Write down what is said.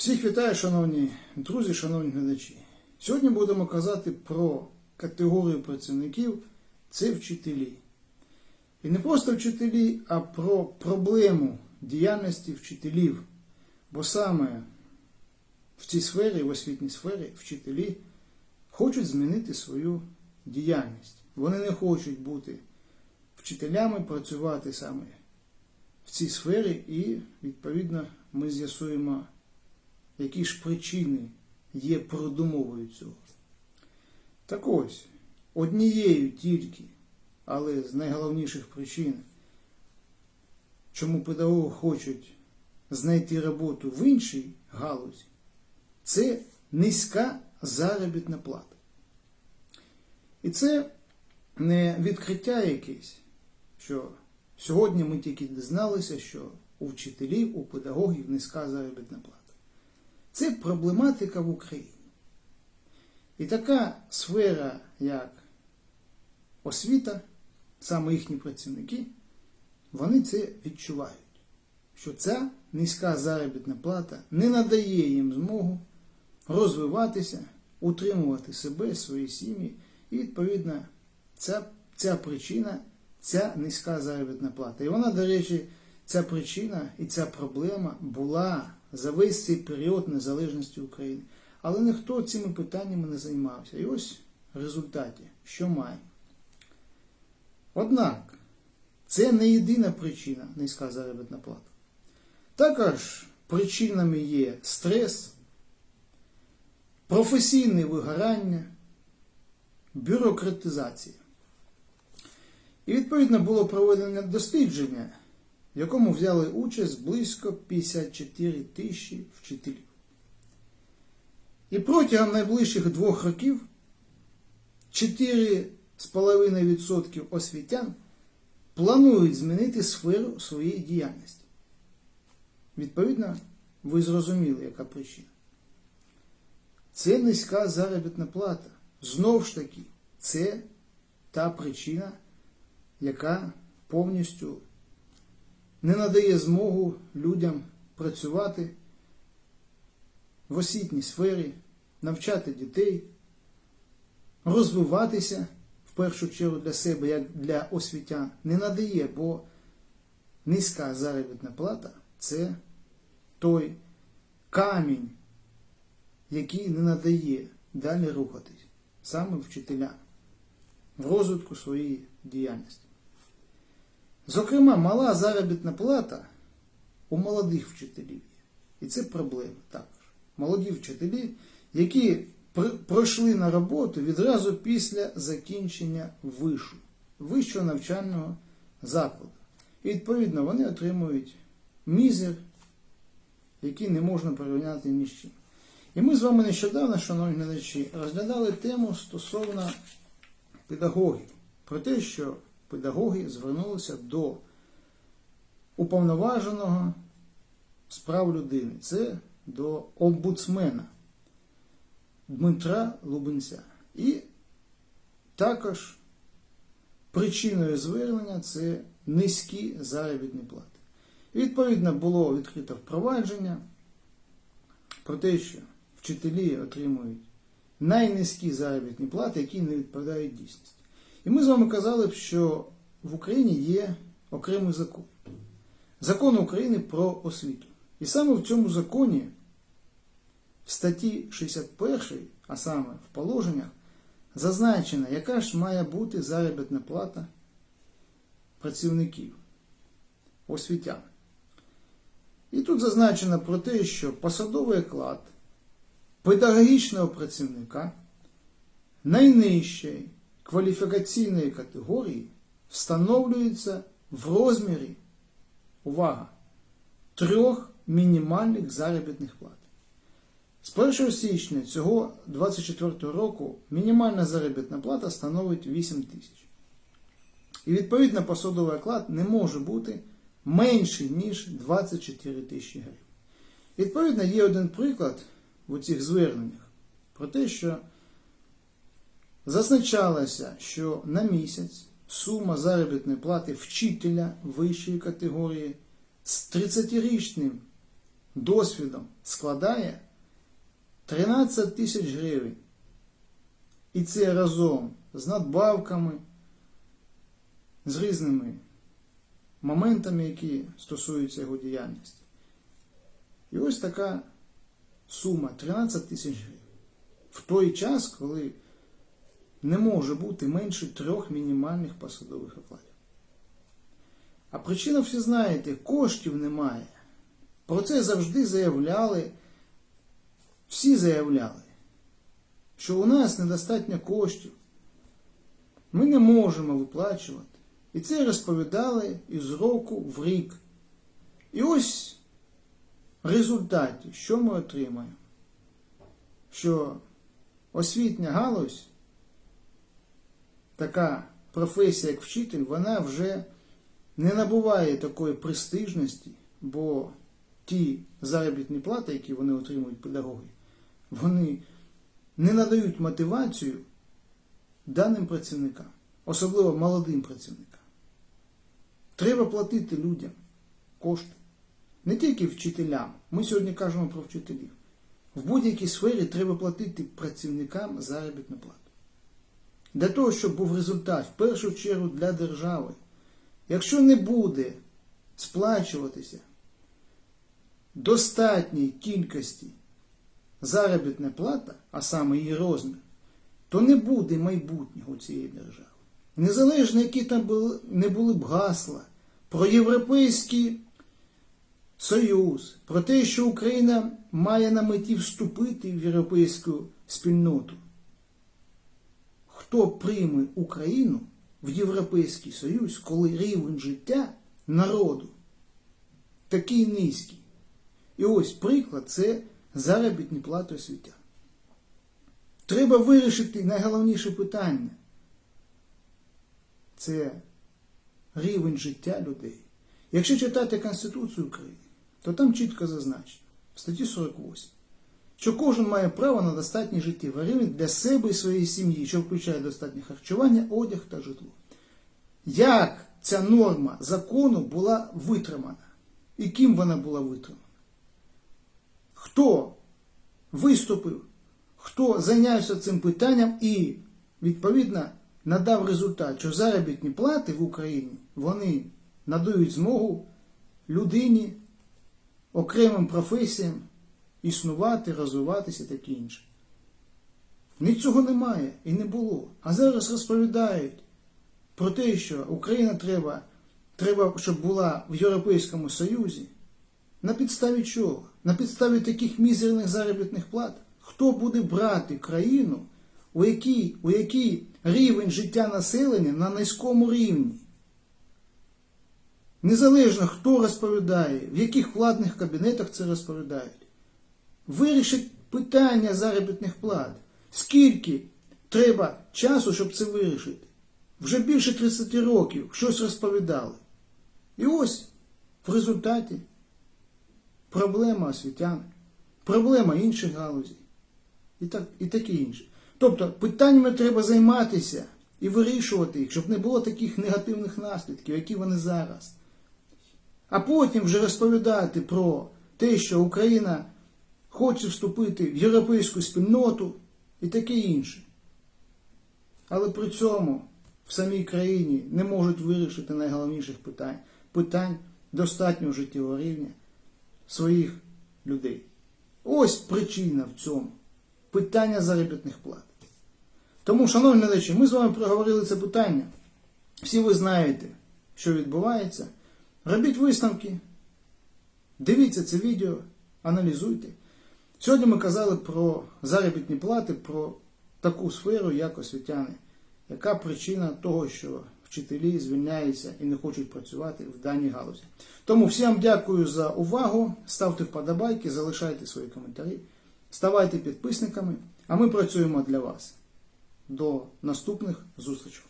Всіх вітаю, шановні друзі, шановні глядачі. Сьогодні будемо казати про категорію працівників це вчителі. І не просто вчителі, а про проблему діяльності вчителів. Бо саме в цій сфері, в освітній сфері, вчителі хочуть змінити свою діяльність. Вони не хочуть бути вчителями, працювати саме в цій сфері, і, відповідно, ми з'ясуємо, які ж причини є передумовою цього. Так ось, однією тільки, але з найголовніших причин, чому педагоги хочуть знайти роботу в іншій галузі, це низька заробітна плата. І це не відкриття якесь, що сьогодні ми тільки дізналися, що у вчителів, у педагогів низька заробітна плата. Це проблематика в Україні. І така сфера, як освіта, саме їхні працівники, вони це відчувають, що ця низька заробітна плата не надає їм змогу розвиватися, утримувати себе, свої сім'ї, і, відповідно, ця, ця причина, ця низька заробітна плата. І вона, до речі, ця причина і ця проблема була за весь цей період незалежності України. Але ніхто цими питаннями не займався. І ось в результаті, що маємо. Однак, це не єдина причина низька заробітна плата. Також причинами є стрес, професійне вигорання, бюрократизація. І відповідно було проведено дослідження, в якому взяли участь близько 54 тисячі вчителів. І протягом найближчих двох років 4,5% освітян планують змінити сферу своєї діяльності. Відповідно, ви зрозуміли, яка причина. Це низька заробітна плата. Знову ж таки, це та причина, яка повністю не надає змогу людям працювати в освітній сфері, навчати дітей, розвиватися в першу чергу для себе, як для освітян, не надає, бо низька заробітна плата це той камінь, який не надає далі рухатись саме вчителям в розвитку своєї діяльності. Зокрема, мала заробітна плата у молодих вчителів. І це проблема також. Молоді вчителі, які пройшли на роботу відразу після закінчення вишу, вищого навчального закладу. І відповідно вони отримують мізер, який не можна порівняти ні з чим. І ми з вами нещодавно, шановні глядачі, розглядали тему стосовно педагогів, про те, що педагоги звернулися до уповноваженого справ людини. Це до омбудсмена Дмитра Лубенця. І також причиною звернення це низькі заробітні плати. Відповідно було відкрито впровадження про те, що вчителі отримують найнизькі заробітні плати, які не відповідають дійсності. І ми з вами казали, що в Україні є окремий закон. Закон України про освіту. І саме в цьому законі, в статті 61, а саме в положеннях, зазначено, яка ж має бути заробітна плата працівників, освітян. І тут зазначено про те, що посадовий оклад педагогічного працівника найнижчої кваліфікаційної категорії встановлюється в розмірі, увага, трьох мінімальних заробітних плат. З 1 січня цього 2024 року мінімальна заробітна плата становить 8 тисяч. І відповідно посадовий оклад не може бути менший, ніж 24 тисячі гривень. Відповідно, є один приклад в цих зверненнях про те, що зазначалося, що на місяць сума заробітної плати вчителя вищої категорії з 30-річним досвідом складає 13 тисяч гривень. І це разом з надбавками, з різними моментами, які стосуються його діяльності. І ось така сума 13 тисяч гривень. В той час, коли не може бути менше трьох мінімальних посадових окладів. А причина всі знаєте, коштів немає. Про це завжди заявляли, всі заявляли, що у нас недостатньо коштів. Ми не можемо виплачувати. І це розповідали із року в рік. І ось в результаті, що ми отримаємо? Що освітня галузь, така професія, як вчитель, вона вже не набуває такої престижності, бо ті заробітні плати, які вони отримують педагоги, вони не надають мотивацію даним працівникам, особливо молодим працівникам. Треба платити людям кошти. Не тільки вчителям. Ми сьогодні кажемо про вчителів. В будь-якій сфері треба платити працівникам заробітну плату. Для того, щоб був результат, в першу чергу для держави. Якщо не буде сплачуватися достатній кількості заробітна плата, а саме її розмір, то не буде майбутнього цієї держави. Незалежно, які там були, не були б гасла про європейський союз, про те, що Україна має на меті вступити в європейську спільноту. Хто прийме Україну в Європейський Союз, коли рівень життя народу такий низький? І ось приклад це заробітні плати освітян. Треба вирішити найголовніше питання. Це рівень життя людей. Якщо читати Конституцію України, то там чітко зазначено в статті 48, що кожен має право на достатній життєвий рівень для себе і своєї сім'ї, що включає достатнє харчування, одяг та житло. Як ця норма закону була витримана? І ким вона була витримана? Хто виступив, хто зайнявся цим питанням і, відповідно, надав результат, що заробітні плати в Україні вони надають змогу людині, окремим професіям існувати, розвиватися і таке інше. Ні цього немає і не було. А зараз розповідають про те, що Україна треба, треба, щоб була в Європейському Союзі. На підставі чого? На підставі таких мізерних заробітних плат. Хто буде брати країну, у якій, у якій рівень життя населення на низькому рівні? Незалежно хто розповідає, в яких владних кабінетах це розповідають. Вирішить питання заробітних плат. Скільки треба часу, щоб це вирішити? Вже більше 30 років щось розповідали. І ось в результаті проблема освітян, проблема інших галузей і, так, і таке інше. Тобто питаннями треба займатися і вирішувати їх, щоб не було таких негативних наслідків, які вони зараз. А потім вже розповідати про те, що Україна хоче вступити в європейську спільноту і таке інше. Але при цьому в самій країні не можуть вирішити найголовніших питань питань достатнього життєвого рівня своїх людей. Ось причина в цьому питання заробітних плат. Тому, шановні глядачі, ми з вами проговорили це питання. Всі ви знаєте, що відбувається. Робіть висновки, дивіться це відео, аналізуйте. Сьогодні ми казали про заробітні плати, про таку сферу, як освітяни. Яка причина того, що вчителі звільняються і не хочуть працювати в даній галузі? Тому всім дякую за увагу. Ставте вподобайки, залишайте свої коментарі, ставайте підписниками, а ми працюємо для вас. До наступних зустрічей.